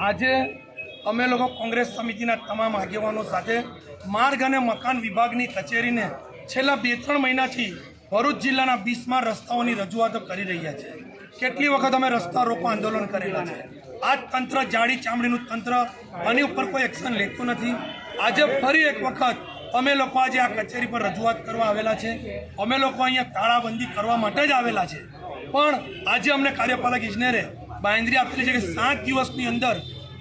આજે અમે લોકો કોંગ્રેસ સમિતિના તમામ આગેવાનો સાથે માર્ગ અને મકાન વિભાગની કચેરીને છેલ્લા બે ત્રણ મહિનાથી ભરૂચ જિલ્લાના બીસમાં રસ્તાઓની રજૂઆતો કરી રહ્યા છે. કેટલી વખત અમે રસ્તા રોકો આંદોલન કરેલા છે? આ તંત્ર જાડી ચામડીનું તંત્ર, આની ઉપર કોઈ એક્શન લેતું નથી. આજે ફરી એક વખત અમે લોકો આજે આ કચેરી પર રજૂઆત કરવા આવેલા છે. અમે લોકો અહીંયા તાળાબંધી કરવા માટે જ આવેલા છે. પણ આજે અમને કાર્યપાલક ઇજનેરે બાંયધરી આપેલી છે કે સાત દિવસની અંદર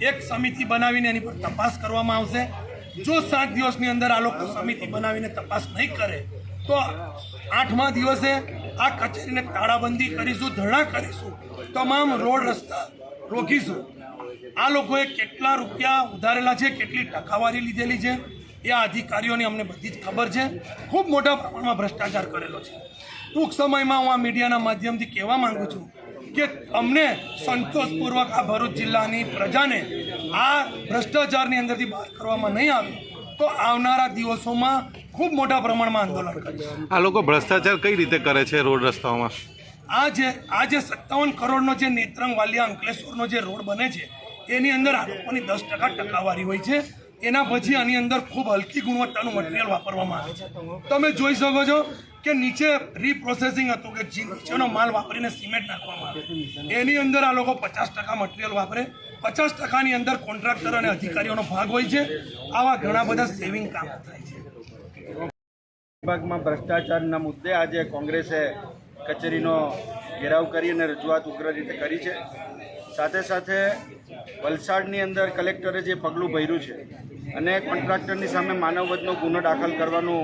એક સમિતિ બનાવીને એની પર તપાસ કરવામાં આવશે. જો સાત દિવસની અંદર આ લોકો સમિતિ બનાવીને તપાસ નહીં કરે, તો આઠમા દિવસે આ કચેરીને તાળાબંધી કરીશું, ધરણા કરીશું. તમામ રોડ રસ્તા રોકીશું. આ લોકોએ કેટલા રૂપિયા ઉધારેલા છે, કેટલી ટકાવારી લીધેલી છે, એ આ અધિકારીઓની અમને બધી જ ખબર છે. ખૂબ મોટા પ્રમાણમાં ભ્રષ્ટાચાર કરેલો છે. ટૂંક સમયમાં હું આ મીડિયાના માધ્યમથી કહેવા માગું છું કે અમને સંતોષપૂર્વક આ ભરૂચ જિલ્લાની પ્રજાને આ ભ્રષ્ટાચારની અંદરથી બહાર કરવામાં નહીં આવે તો આવનારા દિવસોમાં ખૂબ મોટા પ્રમાણમાં આંદોલન કરીશું. આ લોકો ભ્રષ્ટાચાર કઈ રીતે કરે છે રોડ રસ્તાઓમાં? આ જે આ જે સત્તાવન કરોડનો જે નેત્રંગ વાલિયા અંકલેશ્વરનો જે રોડ બને છે એની અંદર આ લોકોની દસ ટકા ટકાવારી હોય છે. એના પછી આની અંદર ખૂબ હલકી ગુણવત્તાનું મટીરિયલ વાપરવામાં આવે છે. તમે જોઈ શકો છો કે નીચે રીપ્રોસેસિંગ હતું કે જે નીચેનો માલ વાપરીને સિમેન્ટ નાખવામાં આવે. એની અંદર આ લોકો પચાસ ટકા મટીરિયલ વાપરે. પચાસ ટકાની અંદર કોન્ટ્રાક્ટર અને અધિકારીઓનો ભાગ હોય છે. આવા ઘણા બધા સેવિંગ કામ થાય છે. વિભાગમાં ભ્રષ્ટાચારના મુદ્દે આજે કોંગ્રેસે કચેરીનો ઘેરાવ કરી અને રજૂઆત ઉગ્ર રીતે કરી છે. સાથે સાથે વલસાડની અંદર કલેક્ટરે જે પગલું ભર્યું છે અને કોન્ટ્રાક્ટરની સામે માનવવધનો ગુનો દાખલ કરવાનું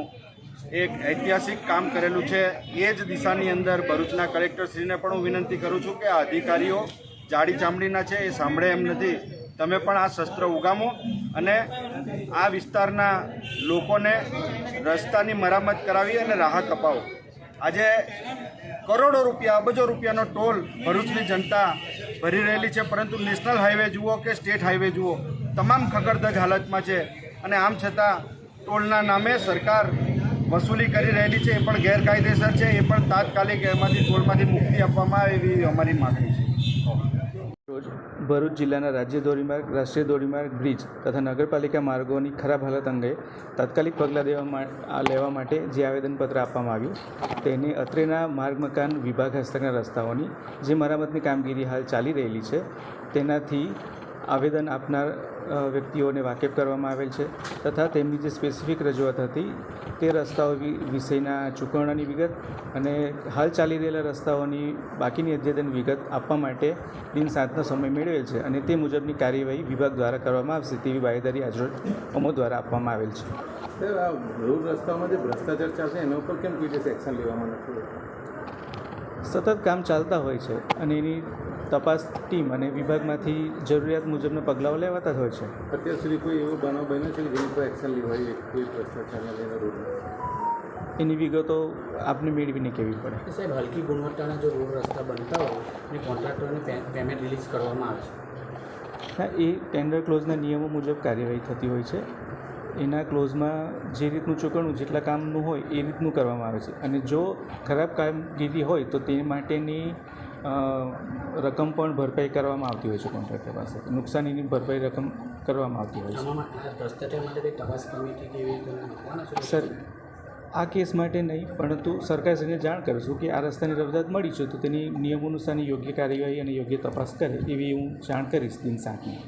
એક ઐતિહાસિક કામ કરેલું છે. એ જ દિશાની અંદર ભરૂચના કલેક્ટરશ્રીને પણ હું વિનંતી કરું છું કે આ અધિકારીઓ જાડી ચામડીના છે, એ સાંભળે એમ નથી. તમે પણ આ શસ્ત્ર ઉગામો અને આ વિસ્તારના લોકોને રસ્તાની મરામત કરાવી અને રાહત અપાવો. આજે કરોડો રૂપિયા અબજો રૂપિયાનો ટોલ ભરૂચની જનતા ભરી રહેલી છે. પરંતુ નેશનલ હાઈવે જુઓ કે સ્ટેટ હાઈવે જુઓ, તમામ ખગડધજ હાલતમાં છે. અને આમ છતાં ટોલના નામે સરકાર વસૂલી કરી રહેલી છે, એ પણ ગેરકાયદેસર છે, એ પણ તાત્કાલિક એમાંથી ટોલમાંથી મુક્તિ આપવામાં આવે એવી અમારી માગણી છે. ભરૂચ જિલ્લાના રાજ્ય ધોરીમાર્ગ, રાષ્ટ્રીય ધોરીમાર્ગ, બ્રિજ તથા નગરપાલિકા માર્ગોની ખરાબ હાલત અંગે તાત્કાલિક પગલાં દેવા લેવા માટે જે આવેદનપત્ર આપવામાં આવ્યું, તેને અત્રેના માર્ગ મકાન વિભાગ હસ્તકના રસ્તાઓની જે મરામતની કામગીરી હાલ ચાલી રહેલી છે, તેનાથી આવેદન આપનાર વ્યક્તિઓને વાકેફ કરવામાં આવેલ છે તથા તેમની જે સ્પેસિફિક રજૂઆત હતી તે રસ્તાઓ વિષયના ચૂકવણાની વિગત અને હાલ ચાલી રહેલા રસ્તાઓની બાકીની અદ્યતન વિગત આપવા માટે દિન સાતનો સમય મેળવેલ છે અને તે મુજબની કાર્યવાહી વિભાગ દ્વારા કરવામાં આવશે તેવી બાહેદારી આજરોજ અમો દ્વારા આપવામાં આવેલ છે. સર આ રોડ રસ્તાઓમાં જે ભ્રષ્ટાચાર ચાલશે એના ઉપર કેમ કોઈ દિવસ એક્શન લેવામાં નથી સતત કામ ચાલતા હોય છે અને એની તપાસ ટીમ અને વિભાગમાંથી જરૂરિયાત મુજબના પગલાઓ લેવાતા જ હોય છે. અત્યાર સુધી કોઈ એવો બનાવ બન્યો છે કે જેની પર એક્શન લેવાય કોઈ ભ્રષ્ટાચારને લઈને રોડ એની વિગતો આપને મેળવીને કહેવી પડે? સાહેબ હલકી ગુણવત્તાના જો રોડ રસ્તા બનતા હોય અને કોન્ટ્રાક્ટરને પેમેન્ટ રિલીઝ કરવામાં આવે છે. હા એ ટેન્ડર ક્લોઝના નિયમો મુજબ કાર્યવાહી થતી હોય છે. એના ક્લોઝમાં જે રીતનું ચૂકવણું જેટલા કામનું હોય એ રીતનું કરવામાં આવે છે. અને જો ખરાબ કામગીરી હોય તો તે માટેની રકમ પણ ભરપાઈ કરવામાં આવતી હોય છે કોન્ટ્રાક્ટર પાસે. નુકસાનીની ભરપાઈ રકમ કરવામાં આવતી હોય છે. સર આ કેસ માટે નહીં પરંતુ સરકારશ્રીને જાણ કરીશું કે આ રસ્તાની રજૂઆત મળી છે તો તેની નિયમો અનુસારની યોગ્ય કાર્યવાહી અને યોગ્ય તપાસ કરે એવી હું જાણ કરીશ દિન સાતની